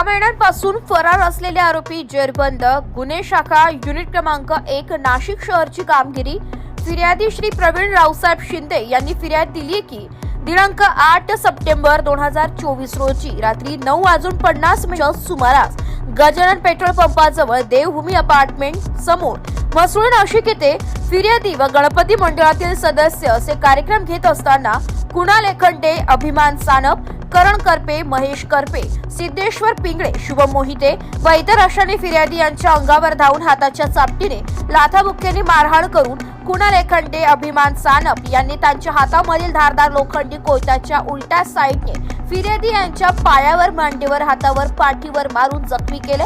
सहा महिन्यांपासून फरार असलेले आरोपी जेरबंद गुन्हे शाखा युनिट क्रमांक एक नाशिक शहरची कामगिरी. फिर्यादी श्री प्रवीण रावसाहेब शिंदे यांनी फिर्याद दिली की दिनांक आठ सप्टेंबर दोन हजार चोवीस रोजी रात्री नऊ वाजून पन्नास मिनिट सुमारास गजानन पेट्रोल पंपाजवळ देवभूमी अपार्टमेंट समोर म्हसरूळ नाशिक येथे फिर्यादी व गणपती मंडळातील सदस्य असे कार्यक्रम घेत असताना कुणाल एखंडे अभिमान सानप करण करपे महेश करपे सिद्धेश्वर पिंगळे शुभम मोहिते व इतर अशाने फिर्यादी यांच्या अंगावर धावून हाताच्या चापटीने लाथाबुक्क्यांनी मारहाण करून कुणाल एखंडे अभिमान सानप यांनी त्यांच्या हातामधील धारदार लोखंडी कोयत्याच्या उलट्या साईडने फिर्यादी यांच्या पायावर मांडीवर हातावर पाठीवर मारून जखमी केले.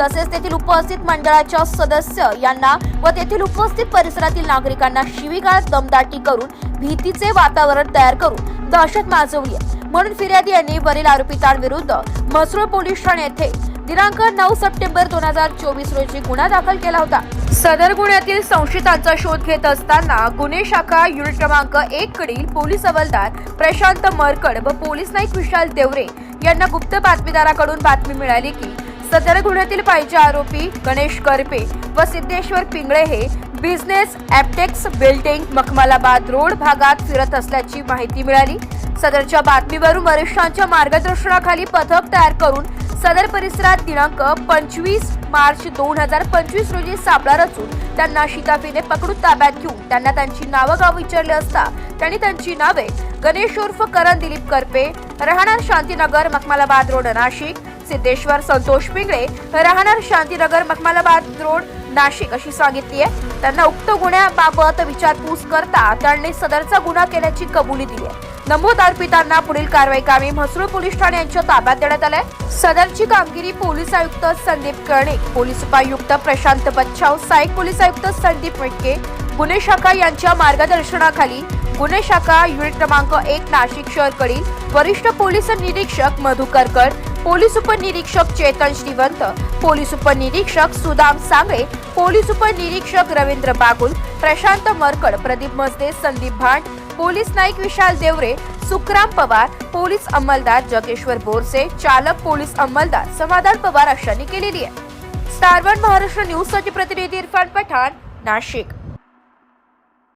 तसेच तेथील उपस्थित मंडळाच्या सदस्य यांना व तेथील उपस्थित परिसरातील नागरिकांना शिवीगाळ दमदाटी करून भीतीचे वातावरण तयार करून दहशत माजवली म्हणून फिर्यादी यांनी वरील आरोपितांविरुद्ध मसरूळ पोलीस ठाणे येथे दिनांक नऊ सप्टेंबर दोन हजार चोवीस रोजी गुन्हा दाखल केला होता. सदर गुन्ह्यातील संशयितांचा शोध घेत असताना गुन्हे शाखा युनिट क्रमांक एक कडील पोलीस हवालदार प्रशांत मरकड व पोलीस नाईक विशाल देवरे यांना गुप्त बातमीदाराकडून बातमी मिळाली की सदर गुन्ह्यातील पाहिजे आरोपी गणेश करपे व सिद्धेश्वर पिंगळे हे business Aptex building Makhmalabad road भागात फिरत असल्याची माहिती मिळाली. सदरच्या बातमीवरून वरिष्ठांच्या मार्गदर्शनाखाली पथक तयार करून सदर परिसरात दिनांक पंचवीस मार्च दोन हजार पंचवीस रोजी सापळा रचून त्यांना शिताफीने पकडून ताब्यात घेऊन त्यांना त्यांची नावं गाव विचारले असता त्यांनी त्यांची नावे गणेश उर्फ करण दिलीप करपे राहणार शांतीनगर मखमालाबाद रोड नाशिक सिद्धेश्वर संतोष पिंगळे राहणार शांतीनगर मखमालाबाद रोड नाशिक अशी सांगितली आहे. त्यांना उक्त गुन्ह्याबाबत विचारपूस करता त्यांनी सदरचा गुन्हा केल्याची कबुली दिली आहे. नमूद अर्पितांना पुढील कारवाई कामी म्हसरूळ पोलीस ठाणे यांच्या ताब्यात देण्यात आलंय. सदरची कामगिरी पोलीस आयुक्त संदीप कर्णिक पोलीस उपायुक्त प्रशांत बच्छाव सहाय्यक पोलीस आयुक्त संदीप मिटके गुन्हे शाखा यांच्या मार्गदर्शनाखाली गुन्हे शाखा युनिट क्रमांक एक नाशिक शहरकडील वरिष्ठ पोलीस निरीक्षक मधुकरकर पोलीस उपनिरीक्षक चेतन श्रीवंत पोलीस उपनिरीक्षक सुदाम सांगळे पोलीस उपनिरीक्षक रवींद्र बागुल प्रशांत मरकड प्रदीप मसदे संदीप भांड पोलीस नाईक विशाल देवरे सुखराम पवार पोलीस अंमलदार जगेश्वर बोरसे चालक पोलीस अंमलदार समाधान पवार अशांनी केलेली आहे. स्टार वन महाराष्ट्र न्यूजसाठी प्रतिनिधी इरफान पठाण नाशिक.